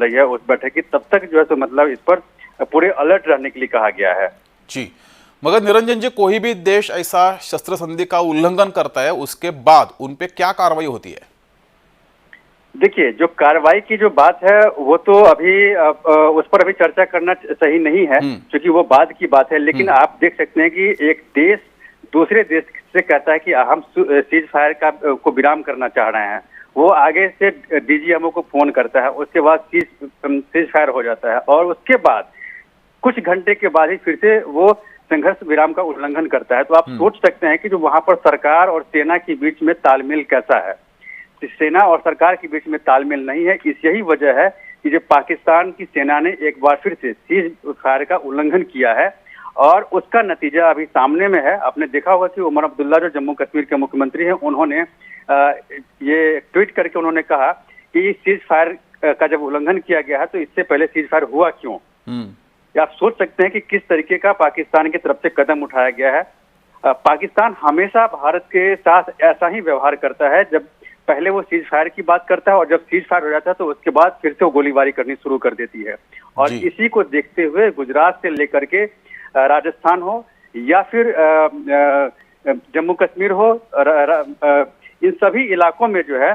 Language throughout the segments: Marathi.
रही है उस बैठक की। तब तक जो है तो मतलब इस पर पूरे अलर्ट रहने के लिए कहा गया है। जी। मगर निरंजन जी कोई भी देश ऐसा शस्त्र संधि का उल्लंघन करता है उसके बाद उन पे क्या कार्रवाई होती है? देखिए जो कार्रवाई की जो बात है वो तो अभी उस पर अभी चर्चा करना सही नहीं है हम्म। क्योंकि वो बाद की बात है। लेकिन आप देख सकते हैं कि एक देश दूसरे देश से कहता है कि हम सीज फायर का को विराम करना चाह रहे हैं। वो आगे से डीजीएमओ को फ़ोन करता है उसके बाद सीज फायर हो जाता है और उसके बाद कुछ घंटे के बाद ही फिर से वो संघर्ष विराम का उल्लंघन करता है। तो आप सोच सकते हैं कि जो वहाँ पर सरकार और सेना के बीच में तालमेल कैसा है। सेना और सरकार के बीच में तालमेल नहीं है इस यही वजह है कि जो पाकिस्तान की सेना ने एक बार फिर से सीज फायर का उल्लंघन किया है और उसका नतीजा अभी सामने में है। आपने देखा होगा कि उमर अब्दुल्ला जो जम्मू कश्मीर के मुख्यमंत्री हैं उन्होंने ये ट्वीट करके उन्होंने कहा कि इस सीज फायर का जब उल्लंघन किया गया है तो इससे पहले सीज फायर हुआ क्यों? हम्म, आप सोच सकते हैं कि किस तरीके का पाकिस्तान की तरफ़ से कदम उठाया गया है? पाकिस्तान हमेशा भारत के साथ ऐसा ही व्यवहार करता है जब पहले वो सीज फायर की बात करता है और जब सीज फायर हो जाता है तो उसके बाद फिर से वो गोलीबारी करनी शुरू कर देती है। और इसी को देखते हुए गुजरात से लेकर के राजस्थान हो या फिर जम्मू कश्मीर हो इन सभी इलाकों में जो है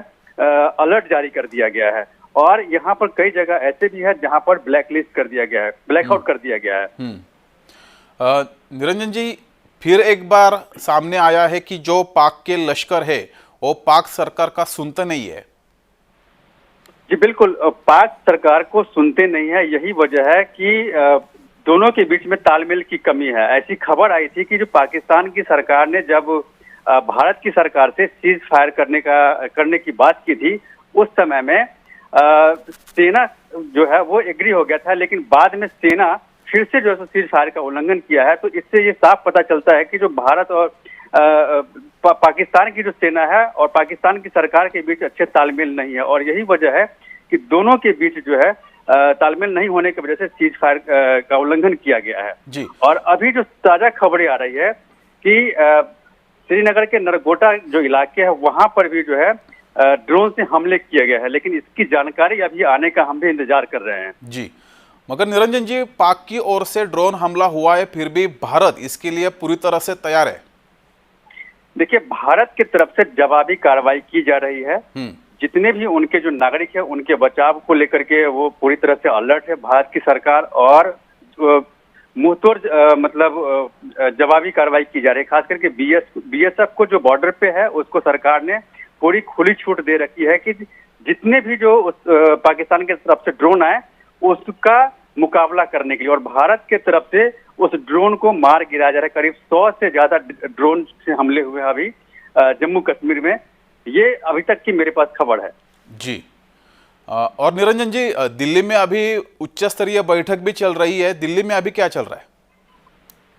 अलर्ट जारी कर दिया गया है। और यहाँ पर कई जगह ऐसे भी है जहाँ पर ब्लैक लिस्ट कर दिया गया है ब्लैकआउट कर दिया गया है। हम्म। निरंजन जी फिर एक बार सामने आया है कि जो पाक के लश्कर है वो पाक सरकार का सुनते नहीं है। जी बिल्कुल पाक सरकार को सुनते नहीं है। यही वजह है कि दोनों के बीच में तालमेल की कमी है। ऐसी खबर आई थी कि जो पाकिस्तान की सरकार ने जब भारत की सरकार से सीज फायर करने का करने की बात की थी उस समय में सेना जो है वो एग्री हो गया था लेकिन बाद में सेना फिर से जो है सीज फायर का उल्लंघन किया है तो इससे ये साफ़ पता चलता है कि जो भारत और पा, पाकिस्तान की जो सेना है और पाकिस्तान की सरकार के बीच अच्छे तालमेल नहीं है और यही वजह है कि दोनों के बीच जो है तालमेल नहीं होने की वजह से सीज फायर का उल्लंघन किया गया है। जी। और अभी जो ताज़ा खबरें आ रही है कि श्रीनगर के नरगोटा जो इलाके है वहाँ पर भी जो है ड्रोन से हमले किए गए हैं लेकिन इसकी जानकारी अभी आने का हम भी इंतज़ार कर रहे हैं। जी। मगर निरंजन जी पाक की ओर से ड्रोन हमला हुआ है फिर भी भारत इसके लिए पूरी तरह से तैयार है? देखिए भारत की तरफ़ से जवाबी कार्रवाई की जा रही है। हम्म। जितने भी उनके जो नागरिक है उनके बचाव को लेकर के वो पूरी तरह से अलर्ट है। भारत की सरकार और मुंहतोड़ मतलब जवाबी कार्रवाई की जा रही है। खास करके बीएस बीएसएफ को जो बॉर्डर पे है उसको सरकार ने पूरी खुली छूट दे रखी है कि जितने भी जो उस, पाकिस्तान के तरफ़ से ड्रोन आए उसका मुकाबला करने के लिए और भारत के तरफ़ से उस ड्रोन को मार गिराया जा रहा है। करीब सौ से ज़्यादा ड्रोन से हमले हुए अभी जम्मू कश्मीर में। ये अभी तक की मेरे पास खबर है। जी। और निरंजन जी दिल्ली में अभी उच्च स्तरीय बैठक भी चल रही है। दिल्ली में अभी क्या चल रहा है?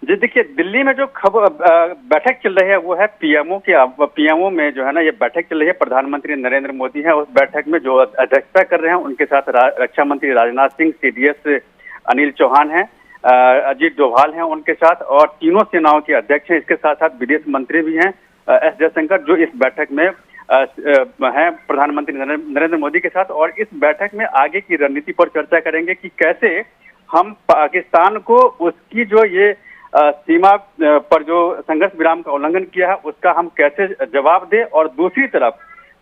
जी, देखिए, दिल्ली में जो खबर बैठक चल रही है, वो है पीएमओ के पीएमओ में जो है ना, ये बैठक चल रही है। प्रधानमंत्री नरेंद्र मोदी हैं, उस बैठक में जो अध्यक्षता कर रहे हैं, उनके साथ रक्षा मंत्री राजनाथ सिंह, सीडीएस अनिल चौहान हैं अजीत डोभाल हैं उनके साथ, और तीनों सेनाओं के अध्यक्ष हैं। इसके साथ साथ विदेश मंत्री भी हैं एस जयशंकर, जो इस बैठक में हैं प्रधानमंत्री नरेंद्र मोदी के साथ और इस बैठक में आगे की रणनीति पर चर्चा करेंगे कि कैसे हम पाकिस्तान को उसकी जो ये सीमा पर जो संघर्ष विराम का उल्लंघन किया है उसका हम कैसे जवाब दें? और दूसरी तरफ़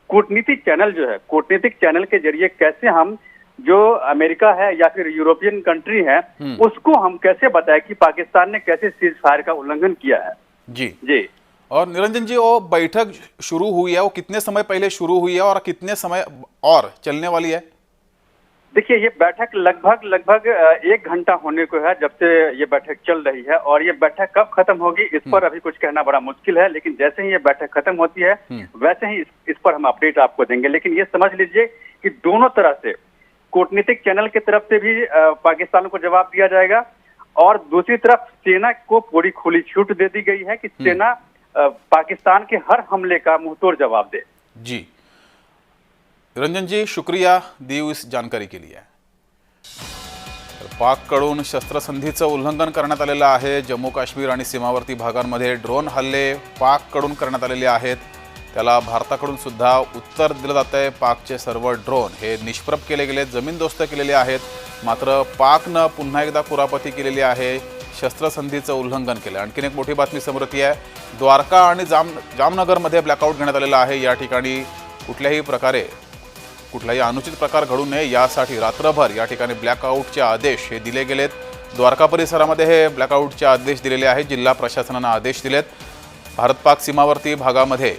कूटनीतिक चैनल जो है कूटनीतिक चैनल के ज़रिए कैसे हम जो अमेरिका है या फिर यूरोपियन कंट्री है हम्म। उसको हम कैसे बताएँ कि पाकिस्तान ने कैसे सीज फायर का उल्लंघन किया है? जी। जी। और निरंजन जी वो बैठक शुरू हुई है वो कितने समय पहले शुरू हुई है और कितने समय और चलने वाली है? देखिए ये बैठक लगभग लगभग एक घंटा होने को है जब से ये बैठक चल रही है और ये बैठक कब खत्म होगी इस पर अभी कुछ कहना बड़ा मुश्किल है लेकिन जैसे ही ये बैठक खत्म होती है हम्म। वैसे ही इस, इस पर हम अपडेट आपको देंगे। लेकिन ये समझ लीजिए कि दोनों तरह से कूटनीतिक चैनल की तरफ़ से भी पाकिस्तान को जवाब दिया जाएगा और दूसरी तरफ़ सेना को पूरी खुली छूट दे दी गई है कि सेना अ, पाकिस्तान के हर हमले का मुंहतोड़ जवाब दे। जी। निरंजन जी शुक्रिया देऊ इस जानकारी के लिए। पाक पाककडून शस्त्रसंधीचं उल्लंघन करण्यात आलेलं आहे. जम्मू काश्मीर आणि सीमावर्ती भागांमध्ये ड्रोन हल्ले पाककडून करण्यात आलेले आहेत. त्याला भारताकडून सुद्धा उत्तर दिलं जात आहे पाकचे सर्व ड्रोन हे निष्प्रभ केले गेले जमीनदोस्त केलेले आहेत. मात्र पाकनं पुन्हा एकदा कुरापती केलेली आहे. शस्त्रसंधीचं उल्लंघन केलं. आणखीन एक मोठी बातमी समोर येते आहे. द्वारका आणि जाम जामनगरमध्ये ब्लॅकआउट घेण्यात आलेला आहे. या ठिकाणी कुठल्याही प्रकारे कुठलाही अनुचित प्रकार घडू नये यासाठी रात्रभर या ठिकाणी ब्लॅकआउटचे आदेश हे दिले गेलेत. द्वारका परिसरामध्ये हे ब्लॅकआउटचे आदेश दिलेले आहेत. जिल्हा प्रशासनानं आदेश दिलेत. भारत पाक सीमावर्ती भागामध्ये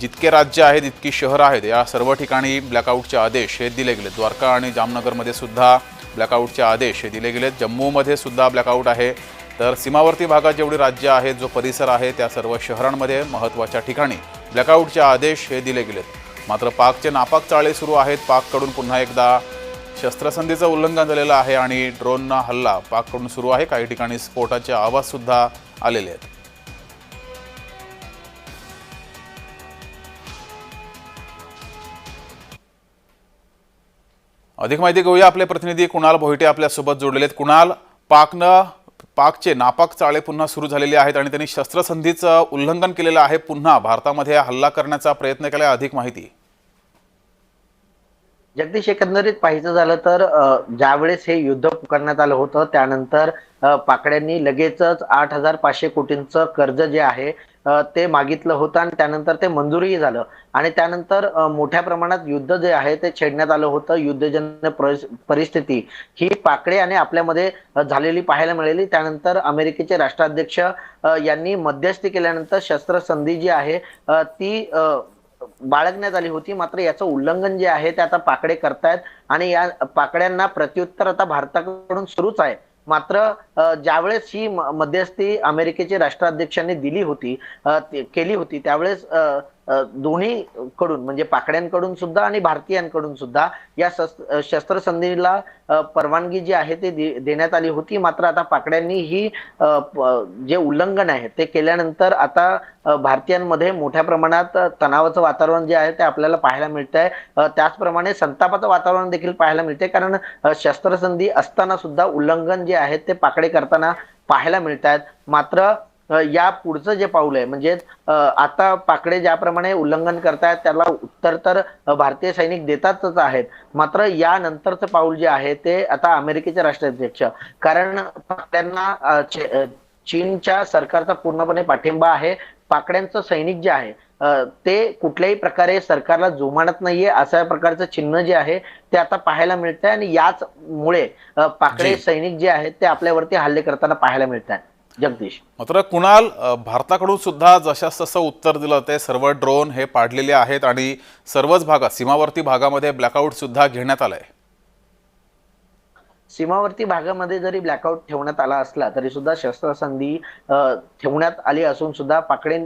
जितके राज्य आहेत इतकी शहरं आहेत. या सर्व ठिकाणी ब्लॅकआउटचे आदेश हे दिले गेले द्वारका आणि जामनगरमध्ये सुद्धा ब्लॅकआउटचे आदेश हे दिले गेलेत. जम्मूमध्ये सुद्धा ब्लॅकआउट आहे. तर सीमावर्ती भागात जेवढी राज्य आहेत जो परिसर आहे त्या सर्व शहरांमध्ये महत्त्वाच्या ठिकाणी ब्लॅकआउटचे आदेश हे दिले गेलेत. मात्र पाकचे नापाक चाळे सुरू आहेत. पाककडून पुन्हा एकदा शस्त्रसंधीचं उल्लंघन झालेलं आहे आणि ड्रोनना हल्ला पाककडून सुरू आहे. काही ठिकाणी स्फोटाचे आवाजसुद्धा आलेले आहेत. अधिक माहिती घेऊया. आपले प्रतिनिधी कुणाल भोईटे आपल्यासोबत जोडलेले आहेत. कुणाल पाकनं पाकचे नापाक चाळे पुन्हा सुरू झालेले आहेत आणि त्यांनी शस्त्रसंधीचं उल्लंघन केलेलं आहे. पुन्हा भारतामध्ये हल्ला करण्याचा प्रयत्न केला अधिक माहिती. जगदीश एकंदरीत पाहायचं झालं तर ज्यावेळेस हे युद्ध पुकारण्यात आलं होतं त्यानंतर पाकड्यांनी लगेचच आठ हजार पाचशे कोटींचं कर्ज जे आहे ते मागितलं होतं आणि त्यानंतर ते मंजूरही झालं. आणि त्यानंतर मोठ्या प्रमाणात युद्ध जे आहे ते छेडण्यात आलं होतं. युद्धजन्य परिस्थिती ही पाकडे आणि आपल्यामध्ये झालेली पाहायला मिळाली. त्यानंतर अमेरिकेचे राष्ट्राध्यक्ष यांनी मध्यस्थी केल्यानंतर शस्त्रसंधी जी आहे ती बाळगण्यात आली होती. मात्र याचं उल्लंघन जे आहे ते आता पाकडे करतायत आणि या पाकड्यांना प्रत्युत्तर आता भारताकडून सुरूच आहे. मात्र ज्यावेळेस ही म- मध्यस्थी अमेरिकेचे राष्ट्राध्यक्षांनी दिली होती केली होती त्यावेळेस दोन्ही कडून म्हणजे पाकड्यांकडून सुद्धा आणि भारतीयांकडून सुद्धा या शस्त्रसंधीला परवानगी जी आहे ते दे- देण्यात आली होती. मात्र आता पाकड्यांनी ही जे उल्लंघन आहे ते केल्यानंतर आता भारतीयांमध्ये मोठ्या प्रमाणात तणावाचं वातावरण जे आहे ते आपल्याला पाहायला मिळत आहे त्याचप्रमाणे संतापाचं वातावरण देखील पाहायला मिळते कारण शस्त्रसंधी असताना सुद्धा उल्लंघन जे आहे ते पाकडे करताना पाहायला मिळत आहेत मात्र या पुढचं जे पाऊल आहे म्हणजे आता पाकडे ज्याप्रमाणे उल्लंघन करतायत त्याला उत्तर तर भारतीय सैनिक देतातच आहेत. मात्र यानंतरचं पाऊल जे आहे ते आता अमेरिकेचे राष्ट्राध्यक्ष. कारण अ, चीनच्या सरकारचा पूर्णपणे पाठिंबा आहे. पाकड्यांचं सैनिक जे आहे ते कुठल्याही प्रकारे सरकारला जुमानत नाहीये. अशा प्रकारचं चिन्ह जे आहे ते आता पाहायला मिळतंय. आणि याच मुळे पाकडे. सैनिक जे आहेत ते आपल्यावरती हल्ले करताना पाहायला मिळत आहेत जगदीश. मात्र कुणाल भारताकडून सुद्धा जशास तसं उत्तर दिलं ते सर्व ड्रोन हे पाडलेले आहेत आणि सर्वच भागात सीमावर्ती भागामध्ये ब्लॅकआउट सुद्धा घेण्यात आलंय. सीमावर्ती भागामध्ये जरी ब्लॅकआउट ठेवण्यात आला असला तरी सुद्धा शस्त्रसंधी ठेवण्यात आली असून सुद्धा पाकडे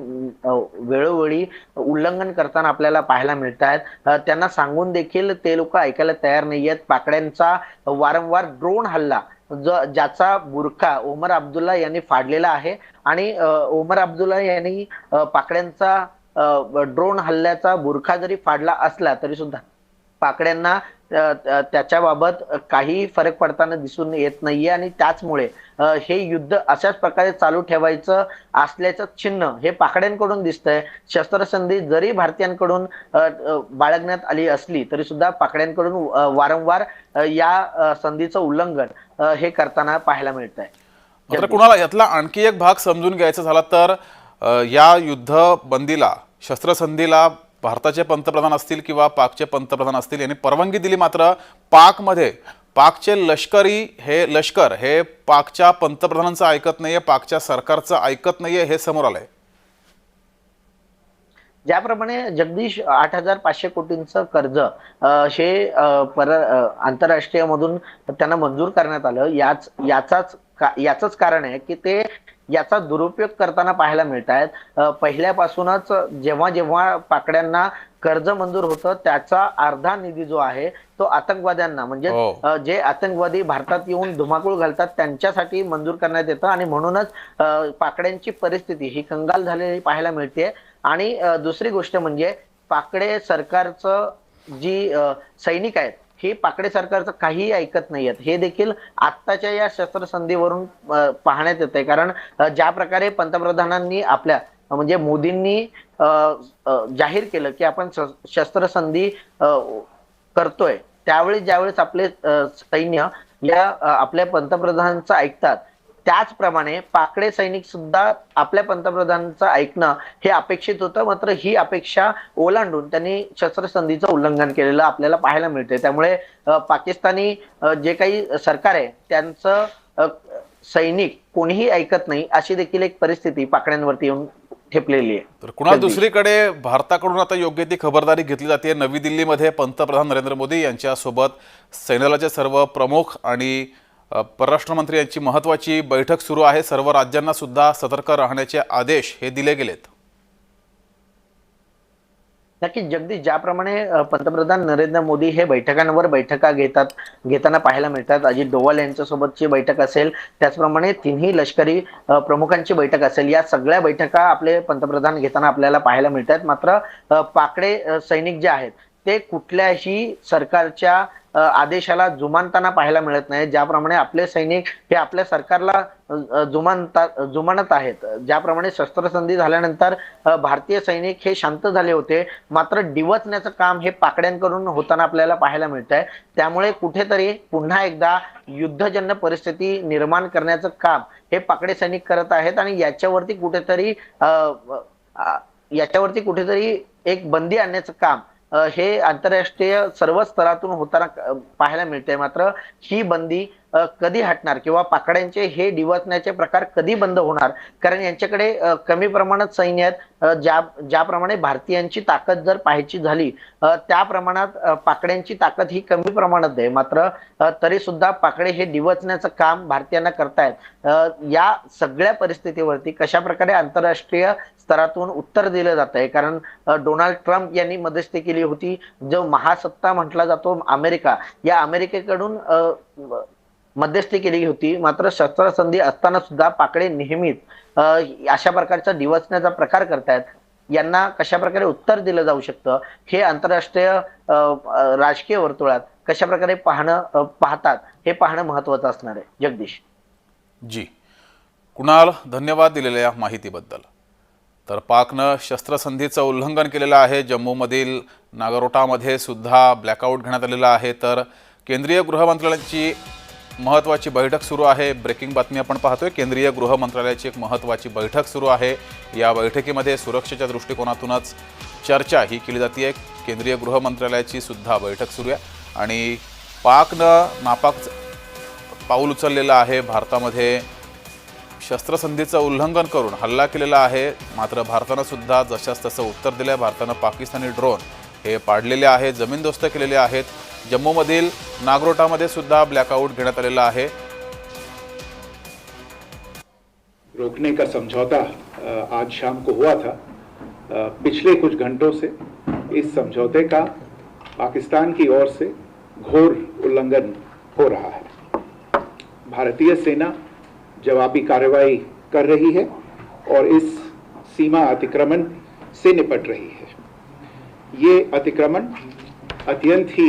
वेळोवेळी उल्लंघन करताना आपल्याला पाहायला मिळत आहेत त्यांना सांगून देखील ते लोक ऐकायला तयार नाही आहेत पाकड्यांचा वारंवार ड्रोन हल्ला ज्याचा बुरखा ओमर अब्दुल्ला यांनी फाडलेला आहे. आणि ओमर अब्दुल्ला यांनी पाकड्यांचा ड्रोन हल्ल्याचा बुरखा जरी फाडला असला तरी सुद्धा पाकड्यांना त्याच्याबाबत काही फरक पडताना दिसून येत नाहीये आणि त्याचमुळे हे युद्ध अशाच प्रकारे चालू ठेवायचं असल्याचं चिन्ह हे पाकड्यांकडून दिसतंय. शस्त्रसंधी जरी भारतीयांकडून बाळगण्यात आली असली तरी सुद्धा पाकड्यांकडून वारंवार या संधीचं उल्लंघन हे करताना पाहायला मिळत आहे कुणाला यातला आणखी एक भाग समजून घ्यायचा झाला तर या युद्ध बंदीला शस्त्रसंधीला भारताचे पंतप्रधान असतील किंवा पाकचे पंतप्रधान असतील यांनी परवानगी दिली मात्र पाकमध्ये. पाकचे लष्करी हे लष्कर हे पाकच्या पंतप्रधानांचं ऐकत नाहीये पाकच्या सरकारचं ऐकत नाहीये हे समोर आलंय. ज्याप्रमाणे जगदीश आठ हजार पाचशे कोटींचं कर्ज हे पर आंतरराष्ट्रीय मधून त्यांना मंजूर करण्यात आलं. याच याचाच का- याचंच कारण आहे की ते याचा दुरुपयोग करताना पाहायला मिळत आहेत पहिल्यापासूनच जेव्हा जेव्हा पाकड्यांना कर्ज मंजूर होतं त्याचा अर्धा निधी जो आहे तो आतंकवाद्यांना म्हणजे हो. जे आतंकवादी भारतात येऊन धुमाकूळ घालतात त्यांच्यासाठी मंजूर करण्यात येतं आणि म्हणूनच पाकड्यांची परिस्थिती ही कंगाल झालेली पाहायला मिळते आणि दुसरी गोष्ट म्हणजे पाकडे सरकारचं जी सैनिक आहेत हे पाकडे सरकारचं काहीही ऐकत नाहीयेत. हे देखील आत्ताच्या या शस्त्रसंधीवरून पाहण्यात येत आहे कारण ज्या प्रकारे पंतप्रधानांनी आपल्या म्हणजे मोदींनी जाहीर केलं की आपण शस्त्रसंधी करतोय त्यावेळी ज्यावेळेस आपले सैन्य या आपल्या पंतप्रधानांचं ऐकतात त्याचप्रमाणे पाकडे सैनिक सुद्धा आपल्या पंतप्रधानांचं ऐकणं हे अपेक्षित होतं मात्र ही अपेक्षा ओलांडून त्यांनी शस्त्रसंधीचं उल्लंघन केलेलं आपल्याला पाहायला मिळते त्यामुळे पाकिस्तानी जे काही सरकार आहे त्यांचं सैनिक कोणीही ऐकत नाही अशी देखील एक परिस्थिती पाकड्यांवरती येऊन ठेपलेली आहे. तर कुणाल. दुसरीकडे भारताकडून आता योग्य ती खबरदारी घेतली जाते. नवी दिल्लीमध्ये पंतप्रधान नरेंद्र मोदी यांच्यासोबत सैन्याचे सर्व प्रमुख आणि परराष्ट्र मंत्री यांची महत्वाची बैठक सुरू आहे. सर्व राज्यांना सुद्धा सतर्क राहण्याचे आदेश हे दिले गेलेत. नक्कीच जगदीश ज्याप्रमाणे पंतप्रधान नरेंद्र मोदी हे बैठकांवर बैठका घेतात घेताना पाहायला मिळतात. अजित डोवाल यांच्यासोबतची बैठक असेल त्याचप्रमाणे तिन्ही लष्करी प्रमुखांची बैठक असेल या सगळ्या बैठका आपले पंतप्रधान घेताना आपल्याला पाहायला मिळतात. मात्र पाकडे सैनिक जे आहेत ते कुठल्याही सरकारच्या आदेशाला जुमानताना पाहायला मिळत नाही. ज्याप्रमाणे आपले सैनिक हे आपल्या सरकारला जुमानता जुमानत आहेत. ज्याप्रमाणे शस्त्रसंधी झाल्यानंतर भारतीय सैनिक हे शांत झाले होते. मात्र डिवचण्याचं काम हे पाकड्यांकडून होताना आपल्याला पाहायला मिळत आहे त्यामुळे कुठेतरी पुन्हा एकदा युद्धजन्य परिस्थिती निर्माण करण्याचं काम हे पाकडे सैनिक करत आहेत आणि याच्यावरती कुठेतरी अ, याच्यावरती कुठेतरी एक बंदी आणण्याचं काम हे आंतरराष्ट्रीय सर्व स्तरातून होताना पाहायला मिळते मात्र ही बंदी कधी हटणार किंवा पाकड्यांचे हे डिवचण्याचे प्रकार कधी बंद होणार? कारण यांच्याकडे कमी प्रमाणात सैन्य आहेत. ज्या ज्याप्रमाणे भारतीयांची ताकद जर पाहायची झाली त्या प्रमाणात पाकड्यांची ताकद ही कमी प्रमाणात आहे. मात्र तरी सुद्धा पाकडे हे डिवचण्याचं काम भारतीयांना करतायत. या सगळ्या परिस्थितीवरती कशा प्रकारे आंतरराष्ट्रीय स्तरातून उत्तर दिलं जात आहे? कारण डोनाल्ड ट्रम्प यांनी मध्यस्थी केली होती. जो महासत्ता म्हटला जातो अमेरिका. या अमेरिकेकडून मध्यस्थी केली होती. मात्र शस्त्रसंधी असताना सुद्धा पाकडे नेहमीच अशा प्रकारचा दिवसण्याचा प्रकार करतायत. यांना कशा प्रकारे उत्तर दिलं जाऊ शकतं? हे आंतरराष्ट्रीय राजकीय वर्तुळात कशा प्रकारे पाहणं पाहतात? हे पाहणं महत्वाचं असणार आहे. जगदीश. जी. कुणाल धन्यवाद दिलेल्या माहितीबद्दल. तर पाकनं शस्त्रसंधीचं उल्लंघन केलेलं आहे. जम्मूमधील नागरोटामध्ये सुद्धा ब्लॅकआउट घेण्यात आलेलं आहे. तर केंद्रीय गृह मंत्रालयाची महत्त्वाची बैठक सुरू आहे. ब्रेकिंग बातमी आपण पाहतोय. केंद्रीय गृह मंत्रालयाची एक महत्त्वाची बैठक सुरू आहे. या बैठकीमध्ये सुरक्षेच्या दृष्टिकोनातूनच चर्चा ही केली जाते केंद्रीय गृह मंत्रालयाची सुद्धा बैठक सुरू आहे. आणि पाकनं नापाक पाऊल उचललेलं आहे. भारतामध्ये शस्त्रसंधीचं उल्लंघन करून हल्ला केलेला आहे. मात्र भारतानं सुद्धा जशास तसं उत्तर दिलं आहे भारतानं पाकिस्तानी ड्रोन हे पाडलेले आहेत जमीनदोस्त केलेले आहेत. जम्मूमधील नागरोटामध्ये सुद्धा ब्लॅकआउट घेण्यात आलेला आहे. रोकने का समझौता आज शाम को हुआ था? पिछले कुछ घंटों से इस समझौते का पाकिस्तान की ओर से घोर उल्लंघन हो रहा है। भारतीय सेना जवाबी कार्रवाई कर रही है और इस सीमा अतिक्रमण से निपट रही है। ये अतिक्रमण अत्यंत ही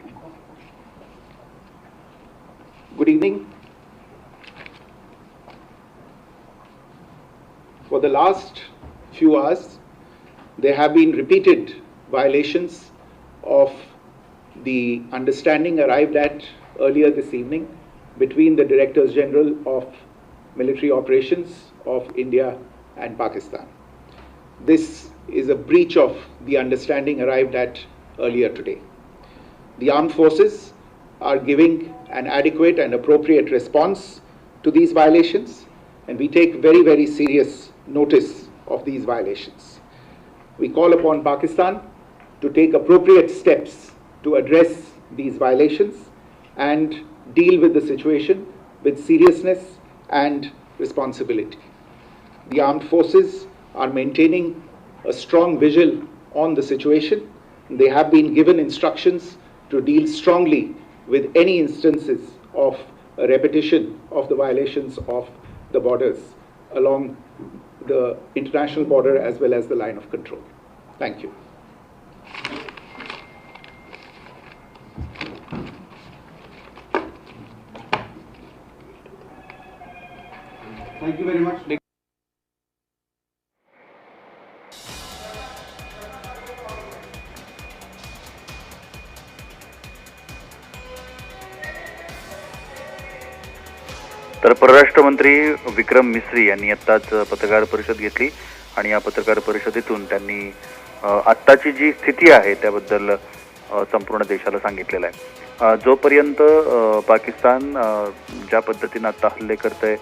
Good evening. For the last few hours, there have been repeated violations of the understanding arrived at earlier this evening between the Directors General of Military Operations of India and Pakistan. This is a breach of the understanding arrived at earlier today. The armed forces are giving an adequate and appropriate response to these violations, and we take very, very serious notice of these violations. We call upon Pakistan to take appropriate steps to address these violations and deal with the situation with seriousness and responsibility. The armed forces are maintaining a strong vigil on the situation. They have been given instructions to deal strongly with any instances of a repetition of the violations of the borders along the international border as well as the line of control. Thank you. Thank you very much. परराष्ट्र मंत्री विक्रम मिस्री यांनी आत्ताच पत्रकार परिषद घेतली आणि या पत्रकार परिषदेतून त्यांनी आत्ताची जी स्थिती आहे त्याबद्दल संपूर्ण देशाला सांगितलेलं आहे. जोपर्यंत पाकिस्तान ज्या पद्धतीनं आत्ता हल्ले करत आहे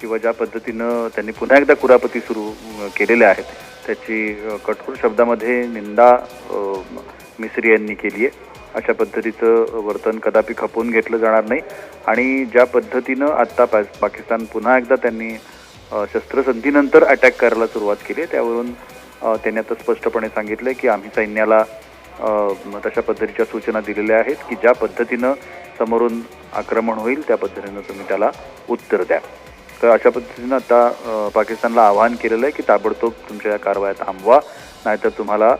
किंवा ज्या पद्धतीनं त्यांनी पुन्हा एकदा कुरापती सुरू केलेल्या आहेत त्याची कठोर शब्दामध्ये निंदा मिस्री यांनी केली आहे. अशा पद्धतीचं वर्तन कदापि खपवून घेतलं जाणार नाही. आणि ज्या पद्धतीनं आत्ता पा पाकिस्तान पुन्हा एकदा त्यांनी शस्त्रसंधीनंतर अटॅक करायला सुरुवात केली आहे त्यावरून त्यांनी आता स्पष्टपणे सांगितलं की आम्ही सैन्याला तशा पद्धतीच्या सूचना दिलेल्या आहेत की ज्या पद्धतीनं समोरून आक्रमण होईल त्या पद्धतीनं तुम्ही त्याला उत्तर द्या. तर अशा पद्धतीनं आता पाकिस्तानला आवाहन केलेलं आहे की ताबडतोब तुमच्या या कारवाया थांबवा नाहीतर तुम्हाला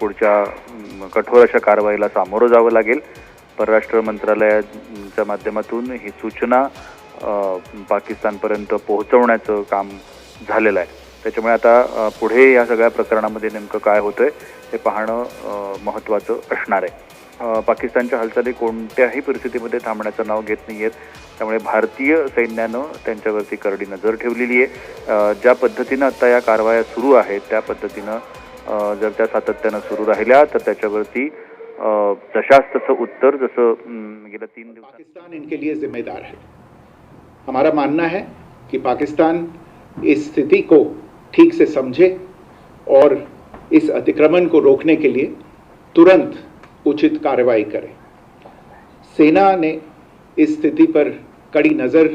पुढच्या कठोर अशा कारवाईला सामोरं जावं लागेल. परराष्ट्र मंत्रालयाच्या माध्यमातून ही सूचना पाकिस्तानपर्यंत पोहोचवण्याचं काम झालेलं आहे. त्याच्यामुळे आता पुढे या सगळ्या प्रकरणामध्ये नेमकं काय होतंय हे पाहणं महत्त्वाचं असणार आहे. पाकिस्तानच्या हालचाली कोणत्याही परिस्थितीमध्ये थांबण्याचं नाव घेत नाही आहेत त्यामुळे भारतीय सैन्यानं त्यांच्यावरती करडी नजर ठेवलेली आहे. ज्या पद्धतीनं आता या कारवाया सुरू आहेत त्या पद्धतीनं जर त्या सातत्यानं सुरू राहिल्या तर त्याच्यावरती तसं उत्तर जसं गेल्या तीन दिवसात पाकिस्तान इनके लिए जिम्मेदार है। हमारा मानना है कि पाकिस्तान इस स्थिति को ठीक से समझे और इस अतिक्रमण को रोकने के लिए तुरंत उचित कार्रवाई करे। सेना ने इस स्थिति पर कड़ी नज़र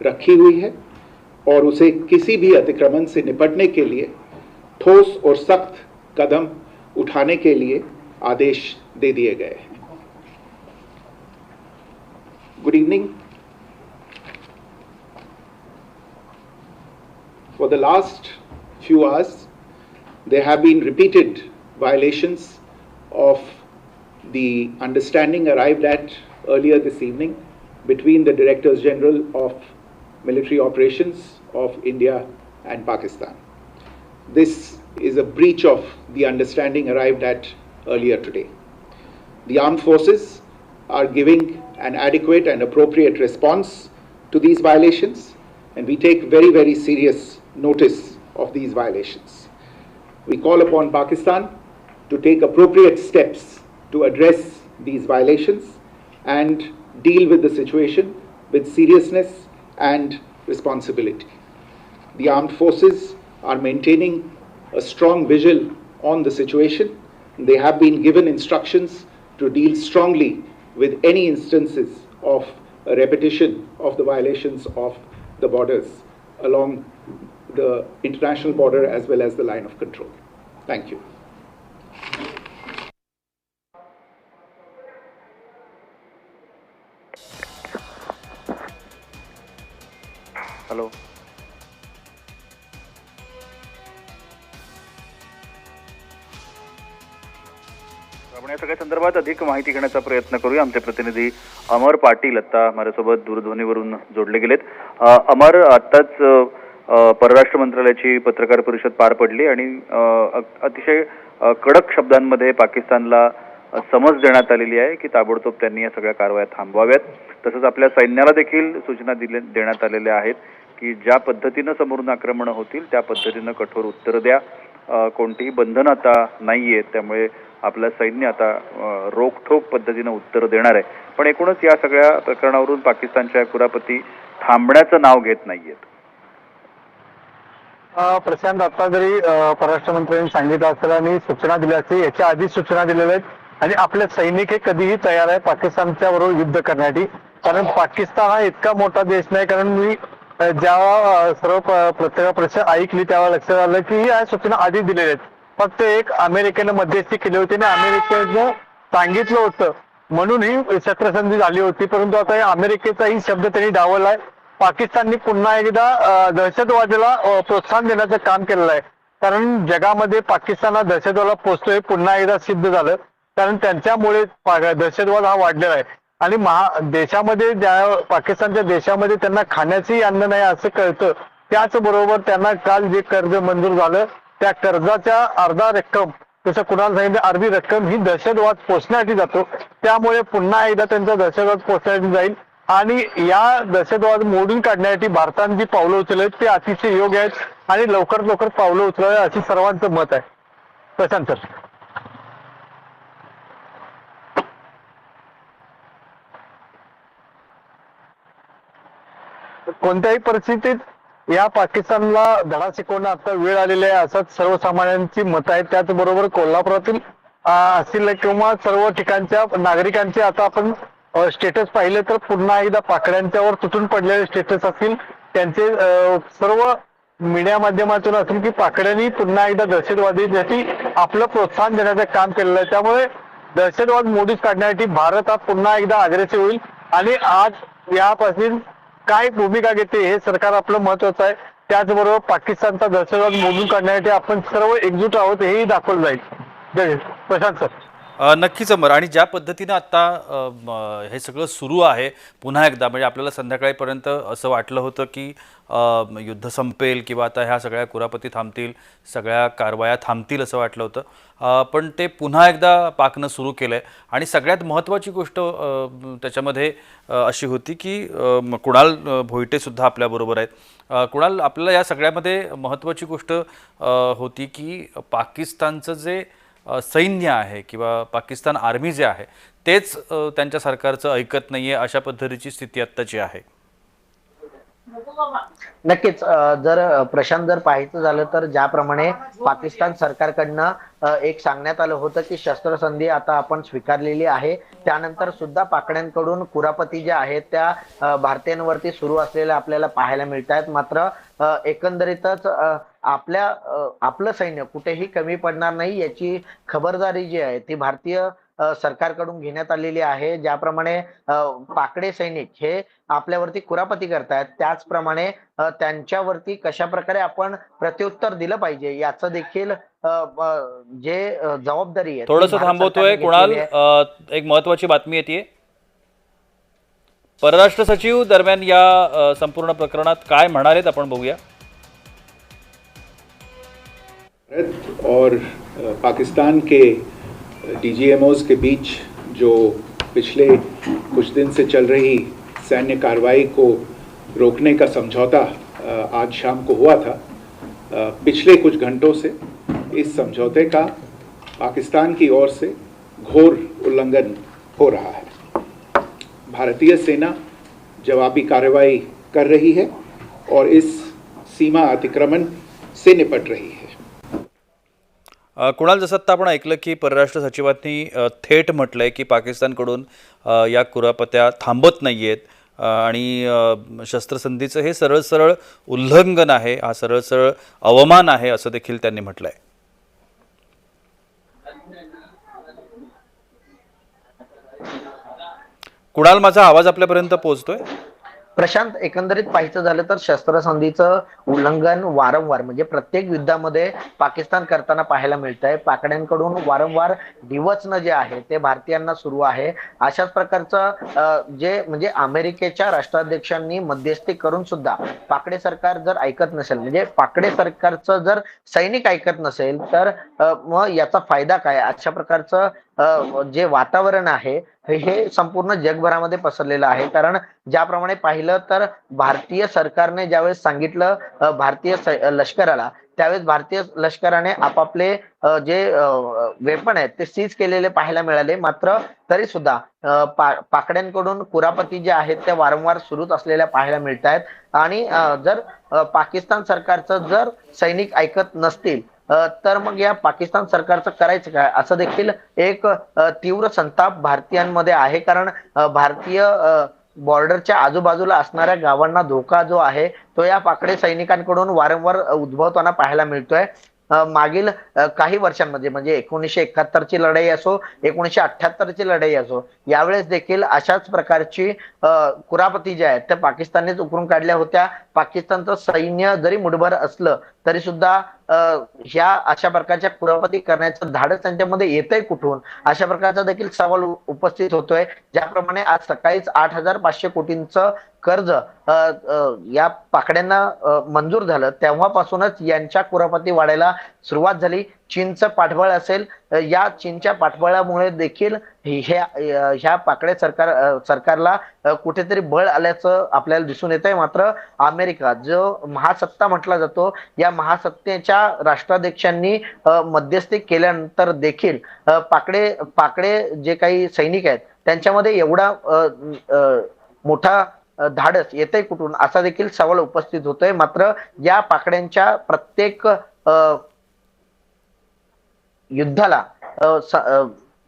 रखी हुई है और उसे किसी भी अतिक्रमण से निपटने के लिए ठोस और सख्त कदम उठाने के लिए आदेश दे दिए गए हैं Good evening. For the last few hours, there have been repeated violations of the understanding arrived at earlier this evening between the Directors General of Military Operations of India and Pakistan. This is a breach of the understanding arrived at earlier today. The armed forces are giving an adequate and appropriate response to these violations, and we take very, very serious notice of these violations. We call upon Pakistan to take appropriate steps to address these violations and deal with the situation with seriousness and responsibility. The armed forces are maintaining a strong vigil on the situation. They have been given instructions to deal strongly with any instances of a repetition of the violations of the borders along the international border as well as the line of control. Thank you. Hello आपण या सगळ्या संदर्भात अधिक माहिती घेण्याचा प्रयत्न करूया. आमचे प्रतिनिधी अमर पाटील आता माझ्यासोबत दूरध्वनीवरून जोडले गेलेत. अमर आत्ताच परराष्ट्र मंत्रालयाची पत्रकार परिषद पार पडली आणि अतिशय कडक शब्दांमध्ये पाकिस्तानला समज देण्यात आलेली आहे की ताबडतोब त्यांनी या सगळ्या कारवाया थांबवाव्यात. तसंच आपल्या सैन्याला देखील सूचना दिले देण्यात आलेल्या आहेत की ज्या पद्धतीनं समोरून आक्रमणं होतील त्या पद्धतीनं कठोर उत्तर द्या. कोणतीही बंधनं आता नाही आहेत त्यामुळे आपलं सैन्य आता अ, रोखठोक पद्धतीनं उत्तर देणार आहे. पण एकूणच या सगळ्या प्रकरणावरून पाकिस्तानच्या कुरापती थांबण्याचं नाव घेत नाहीयेत. प्रशांत आता जरी परराष्ट्र मंत्र्यांनी सांगितलं असेल आणि सूचना दिल्या असतील याच्या आधीच सूचना दिलेल्या आहेत आणि आपले सैनिक हे कधीही तयार आहे पाकिस्तानच्या बरोबर युद्ध करण्यासाठी. कारण पाकिस्तान हा इतका मोठा देश नाही कारण मी जेव्हा सर्व प- प्रश्न ऐकली तेव्हा लक्षात आलं की या सूचना आधी दिलेल्या आहेत. फक्त एक अमेरिकेनं मध्यस्थी केली होती आणि अमेरिकेनं सांगितलं होतं. म्हणून ही शस्त्रसंधी झाली होती. परंतु आता या अमेरिकेचाही शब्द त्यांनी डावलाय पाकिस्तानने पुन्हा एकदा दहशतवादाला प्रोत्साहन देण्याचं काम केलेलं आहे. कारण जगामध्ये पाकिस्तान हा दहशतवादाला पोचतोय. पुन्हा एकदा सिद्ध झालं. कारण त्यांच्यामुळे दहशतवाद हा वाढलेला आहे. आणि महा देशामध्ये ज्या पाकिस्तानच्या देशामध्ये त्यांना खाण्याचंही अन्न नाही असं कळतं. त्याचबरोबर त्यांना काल जे कर्ज मंजूर झालं त्या कर्जाच्या अर्धा रक्कम जसं कुणाला सांगितलं अर्धी रक्कम ही दहशतवाद पोचण्यासाठी जातो. त्यामुळे पुन्हा एकदा त्यांचा दहशतवाद पोचण्यासाठी जाईल. आणि या दहशतवाद मोडून काढण्यासाठी भारताने जी पावलं उचलत ते अतिशय योग्य आहेत. आणि लवकरात लवकर पावलं उचलावे अशी सर्वांचं मत आहे. प्रशांत सर. कोणत्याही परिस्थितीत या पाकिस्तानला धडा शिकवणं आता वेळ आलेली आहे असंच सर्वसामान्यांची मत आहे त्याचबरोबर कोल्हापुरातील असतील किंवा सर्व ठिकाणच्या नागरिकांचे आता आपण स्टेटस पाहिले तर पुन्हा एकदा पाकड्यांच्यावर तुटून पडलेले स्टेटस असतील. त्यांचे सर्व मीडिया माध्यमातून असेल की पाकड्यांनी पुन्हा एकदा दहशतवादीसाठी आपलं प्रोत्साहन देण्याचं काम केलेलं आहे. त्यामुळे दहशतवाद मोडीत काढण्यासाठी भारत हा पुन्हा एकदा अग्रेसिव्ह होईल. आणि आज यापासून काय भूमिका घेते हे सरकार आपलं महत्वाचं आहे. त्याचबरोबर पाकिस्तानचा दहशतवाद मोजून काढण्यासाठी आपण सर्व एकजूट आहोत हेही दाखवलं जाईल. जय प्रशांत सर. नक्कीच अमर. आणि ज्या पद्धतीनं आत्ता हे सगळं सुरू आहे पुन्हा एकदा म्हणजे आपल्याला संध्याकाळीपर्यंत असं वाटलं होतं की युद्ध संपेल किंवा आता ह्या सगळ्या कुरापती थांबतील सगळ्या कारवाया थांबतील असं वाटलं होतं. पण ते पुन्हा एकदा पाकनं सुरू केलं आहे आणि सगळ्यात महत्त्वाची गोष्ट त्याच्यामध्ये अशी होती की कुणाल भोईटेसुद्धा आपल्याबरोबर आहेत. कुणाल आपल्याला या सगळ्यामध्ये महत्त्वाची गोष्ट होती की पाकिस्तानचं जे सैन्य आहे किंवा पाकिस्तान आर्मी जे आहे तेच त्यांच्या सरकारचं ऐकत नाहीये अशा पद्धतीची स्थिती आत्ताची आहे. नक्कीच जर प्रशांत जर पाहायचं झालं तर ज्याप्रमाणे पाकिस्तान सरकारकडनं एक सांगण्यात आलं होतं की शस्त्रसंधी आता आपण स्वीकारलेली आहे. त्यानंतर सुद्धा पाकड्यांकडून कुरापती ज्या आहेत त्या भारतीयांवरती सुरू असलेल्या आपल्याला पाहायला मिळत आहेत मात्र एकंदरीतच आपल्या आपलं सैन्य कुठेही कमी पडणार नाही याची खबरदारी जी आहे ती भारतीय सरकारकडून घेण्यात आलेली आहे. ज्याप्रमाणे पाकडे सैनिक हे आपल्यावरती कुरापती करतायत त्याचप्रमाणे त्यांच्यावरती कशा प्रकारे आपण प्रत्युत्तर दिलं पाहिजे याचं देखील जे जबाबदारी आहे थोडंसं थांबवतोय. कुणाल एक महत्वाची बातमी येते. परराष्ट्र सचिव दरम्यान या संपूर्ण प्रकरणात काय म्हणालेत आपण बघूया. भारत और पाकिस्तान के डीजीएमओज के बीच जो पिछले कुछ दिन से चल रही सैन्य कार्रवाई को रोकने का समझौता आज शाम को हुआ था पिछले कुछ घंटों से इस समझौते का पाकिस्तान की ओर से घोर उल्लंघन हो रहा है। भारतीय सेना जवाबी कार्रवाई कर रही है और इस सीमा अतिक्रमण से निपट रही है। कुणाल जसं आत्ता आपण ऐकलं की परराष्ट्र सचिवांनी थेट थेट म्हटलंय की पाकिस्तानकडून या कुरापत्या थांबत नाही आहेत आणि शस्त्रसंधीचं हे सरळ सरळ उल्लंघन आहे हा सरळ सरळ अवमान आहे असं देखील त्यांनी म्हटलंय. कुणाल माझा आवाज आपल्यापर्यंत पोहोचतोय? प्रशांत एकंदरीत पाहायचं झालं तर शस्त्रसंधीचं उल्लंघन वारंवार म्हणजे प्रत्येक युद्धामध्ये पाकिस्तान करताना पाहायला मिळत आहे पाकड्यांकडून वारंवार डिवचणं जे आहे ते भारतीयांना सुरू आहे. अशाच प्रकारचं जे म्हणजे अमेरिकेच्या राष्ट्राध्यक्षांनी मध्यस्थी करून सुद्धा पाकडे सरकार जर ऐकत नसेल म्हणजे पाकडे सरकारचं जर सैनिक ऐकत नसेल तर मग याचा फायदा काय? अशा प्रकारचं जे वातावरण आहे हे- हे संपूर्ण जगभरामध्ये पसरलेलं आहे. कारण ज्याप्रमाणे पाहिलं तर भारतीय सरकारने ज्यावेळेस सांगितलं भारतीय लष्कराला त्यावेळेस भारतीय लष्कराने आपापले जे वेपन आहेत ते सीज केलेले पाहायला मिळाले. मात्र तरी सुद्धा पा- पाकड्यांकडून कुरापती जे आहेत त्या वारंवार सुरूच असलेल्या पाहायला मिळत आहेत आणि जर पाकिस्तान सरकारचं जर सैनिक ऐकत नसतील तर मग या पाकिस्तान सरकारचं करायचं काय? असं देखील एक तीव्र संताप भारतीयांमध्ये आहे. कारण भारतीय बॉर्डरच्या आजूबाजूला असणाऱ्या गावांना धोका जो आहे तो या पाकडे सैनिकांकडून वारंवार उद्भवताना पाहायला मिळतोय. मागील काही वर्षांमध्ये म्हणजे एकोणीसशे एकाहत्तरची लढाई असो एकोणीसशे अठ्ठ्याहत्तरची लढाई असो यावेळेस देखील अशाच प्रकारची कुरापती ज्या आहेत त्या पाकिस्ताननेच उकरून काढल्या होत्या. पाकिस्तानचं सैन्य जरी मुठभर असलं तरी सुद्धा ह्या अशा प्रकारच्या कुरापती करण्याचं धाडस त्यांच्यामध्ये येतंय कुठून? अशा प्रकारचा देखील सवाल उपस्थित होतोय. ज्याप्रमाणे आज सकाळीच आठ हजार पाचशे कोटींचं कर्ज या पाकड्यांना मंजूर झालं. तेव्हापासूनच यांच्या कुरापती वाढायला सुरुवात झाली. चीनचं पाठबळ असेल या चीनच्या पाठबळामुळे देखील ह्या ह्या पाकडे सरकार सरकारला कुठेतरी बळ आल्याचं आपल्याला दिसून येत आहे मात्र अमेरिका जो महासत्ता म्हटला जातो या महासत्तेच्या राष्ट्राध्यक्षांनी मध्यस्थी केल्यानंतर देखील पाकडे पाकडे जे काही सैनिक आहेत त्यांच्यामध्ये एवढा मोठा धाडस येतंय कुठून? असा देखील सवाल उपस्थित होतोय. मात्र या पाकड्यांच्या प्रत्येक युद्धाला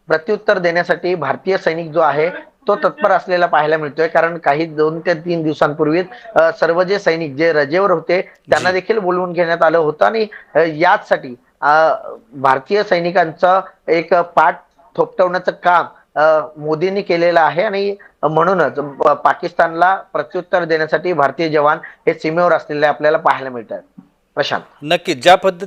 प्रत्युत्तर देण्यासाठी भारतीय सैनिक जो आहे तो तत्पर असलेला पाहायला मिळतोय. कारण काही दोन ते तीन दिवसांपूर्वीच अ, सर्व जे सैनिक जे रजेवर होते त्यांना देखील बोलवून घेण्यात आलं होतं. आणि याचसाठी भारतीय सैनिकांचं एक पाठ थोपटवण्याचं काम मोदींनी केलेलं आहे. आणि म्हणूनच पाकिस्तानला प्रत्युत्तर देण्यासाठी भारतीय जवान हे सीमेवर असलेले आपल्याला पाहायला मिळतात. प्रशांत. नक्कीच. ज्या पद्धती